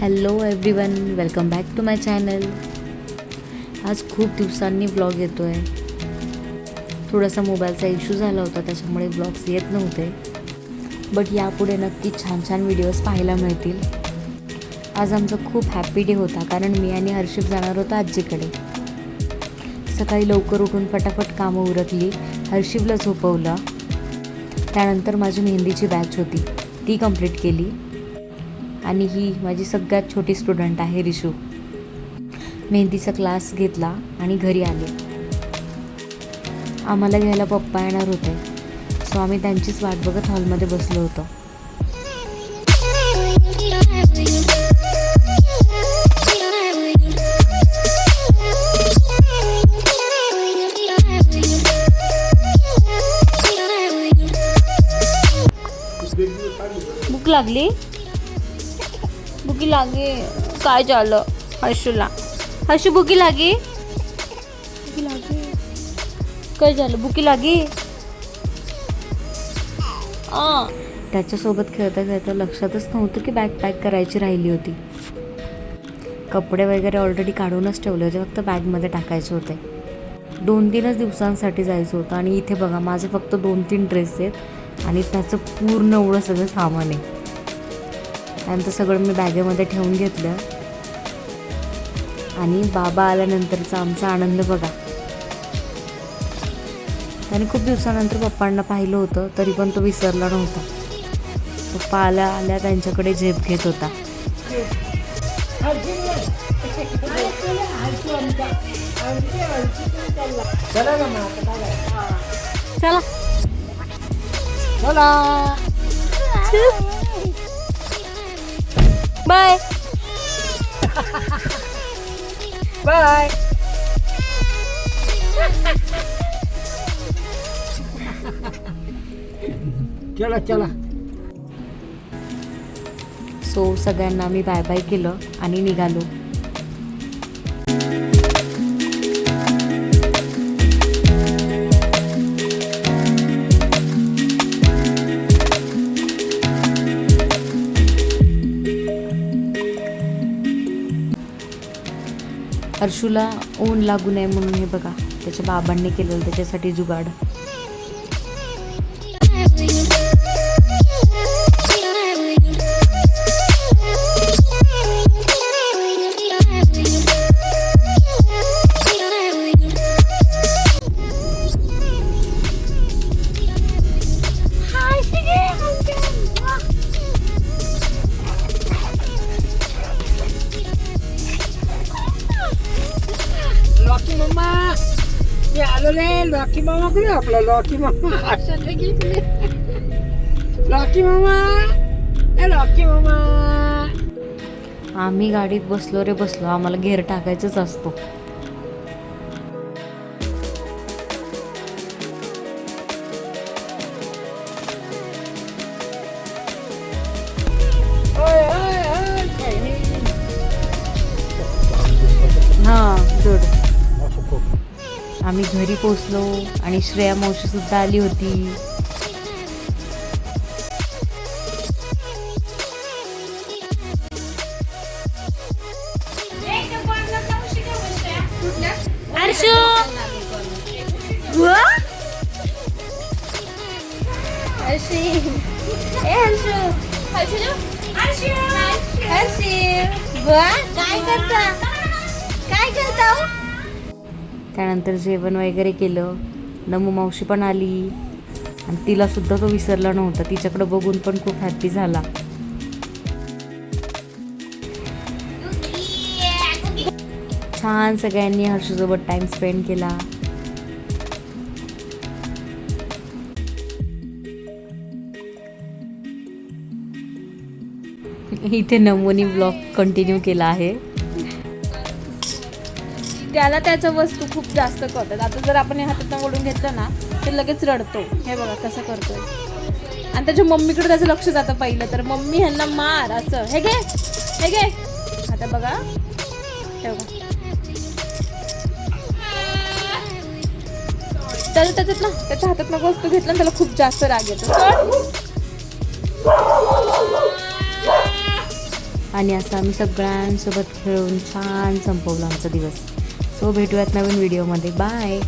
Hello everyone welcome back to my channel आज खूप दिवसांनी ब्लॉग येतो आहे थोडासा मोबाईलचा इश्यू झाला होता त्याच्यामुळे ब्लॉग्स येत नव्हते. बट यापुढे नक्की छान छान व्हिडिओज पाहायला मिळतील. आज आमचा खूप हॅपी डे होता कारण मी आणि हर्षिप जाणार होतो आजीकडे. सकाळी लवकर उठून पटापट कामं उरकली हर्षिपला झोपवलं. त्यानंतर माझी मेहंदीची बॅच होती. ती कंप्लीट केली. आणि ही माझी सगळ्यात छोटी स्टुडंट आहे रिशू. मेहंदीचा क्लास घेतला आणि घरी आले. आम्हाला घ्यायला पप्पा येणार होते. सो आम्ही त्यांचीच वाट बघत हॉलमध्ये बसलो होतो. भूक लागली? भुकी लागे. काय झालं? हर्षूला. हर्षू भुकी लागे? भुकी लागे. काय झालं? भुकी लागे? त्याच्यासोबत खेळता खेळता लक्षातच नव्हतं की बॅग पॅक करायची राहिली होती. कपडे वगैरे ऑलरेडी काढूनच ठेवले होते फक्त बॅगमध्ये टाकायचे होते. दोन तीनच दिवसांसाठी जायचं होतं आणि इथे बघा माझे फक्त दोन तीन ड्रेस आहेत आणि त्याचं पूर्ण एवढं सगळं सामान आहे. त्यानंतर सगळं मी बॅगेमध्ये ठेवून घेतलं. आणि बाबा आल्यानंतरचा आमचा आनंद बघा. त्याने खूप दिवसानंतर पप्पांना पाहिलं होतं तरी पण तो विसरला नव्हता. पप्पा आल्या आल्या त्यांच्याकडे झेप घेत होता. चला. बाय बाय चला चला. सो सगळ्यांना आम्ही बाय बाय केलं आणि निघालो. हर्षूला ऊन लागू नये म्हणून हे बघा. त्याच्या बाबांनी केलेलं त्याच्यासाठी जुगाड. लॉकी मम्मा? मी आलो रे लॉकी मामा कुठे आपला? लॉकी मामा. असं नाही गेले लॉकी मामा. ए लॉकी मामा. आम्ही गाडीत बसलो रे बसलो. आम्हाला घेर टाकायचंच असतो. हां जोड. आम्ही घरी पोचलो आणि श्रेया मावशी सुद्धा आली होती. काय करता? काय करता हो? त्यानंतर जेवण वगैरे केलं. नमू मावशी पण आली. आणि तिलासुद्धा तो विसरला नव्हता. तिच्याकडं बघून पण खूप हॅप्पी झाला. छान सगळ्यांनी हर्षसोबत टाइम स्पेंड केला. इथे नमोनी ब्लॉग कंटिन्यू केला आहे. त्याला त्याच्या वस्तू खूप जास्त कळतात. आता जर आपण या हातात ओढून घेतलं ना तर लगेच रडतो. हे बघा कसं करतोय. आणि त्याच्या मम्मीकडे त्याचं लक्ष जातं पहिलं तर मम्मी ह्यांना मार असं. हे घे हे घे. आता बघा. हे बघा. त्याच्यात ना त्याच्या हातात वस्तू घेतलं ना त्याला खूप जास्त राग येतो. आणि असं आम्ही सगळ्यांसोबत खेळून छान संपवला आमचा दिवस. सो भेटूयात नवीन व्हिडिओमध्ये. बाय.